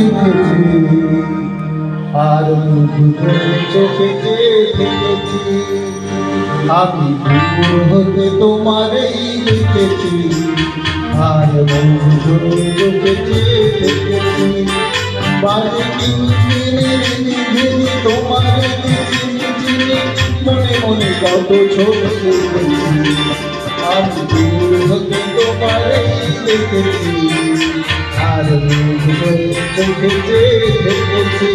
দেখেছি আর চোখে দেখেছি আমি দূর হতে তোমারই দেখেছি আর দুজন চোখে দেখেছি বাজে তোমার মনে মনে কত ছবি দেখেছি আমি দূর হতে তোমারই দেখেছি, আর যে দেখেছি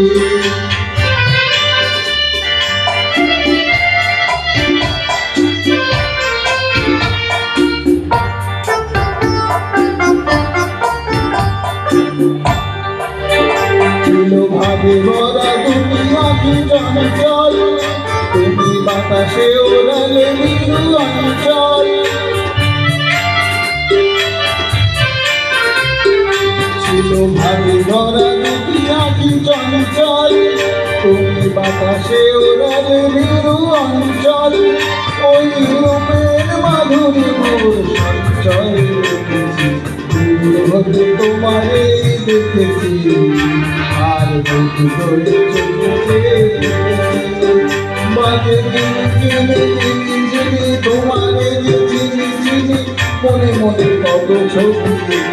ভাবে ভরা তুমি বাতাসে ওড়ালে নীল অঞ্চল ভাবে ভরা দুনিয়া কি চঞ্চল। তুমি বাতাসে ওড়ালে নীল অঞ্চল। ওই রূপের মাধুরী মোর হতে তোমারে দেখেছি। আর বুঝি ধরে মনে মনে কত ছবি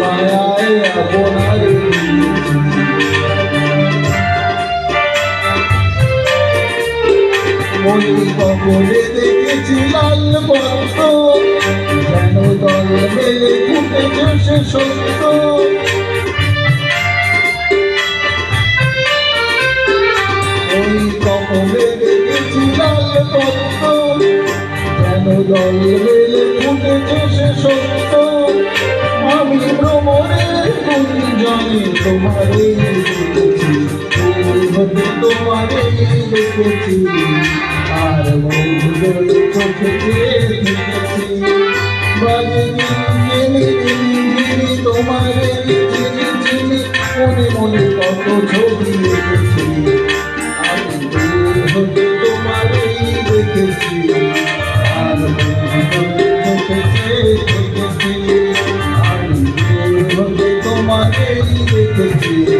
মায়ায় আপনার কবলে দেখেছি লাল পদ্ম যেন দল মেলে ফুটেছে সে সত্য ওই কপলে দেখেছি লাল পদ্ম যেন দল মেলে গুঞ্জনে তোমারে দেখেছি। হতে তোমারে দেখেছি। আর মন চোখে দেখেছি। দেখেছি আর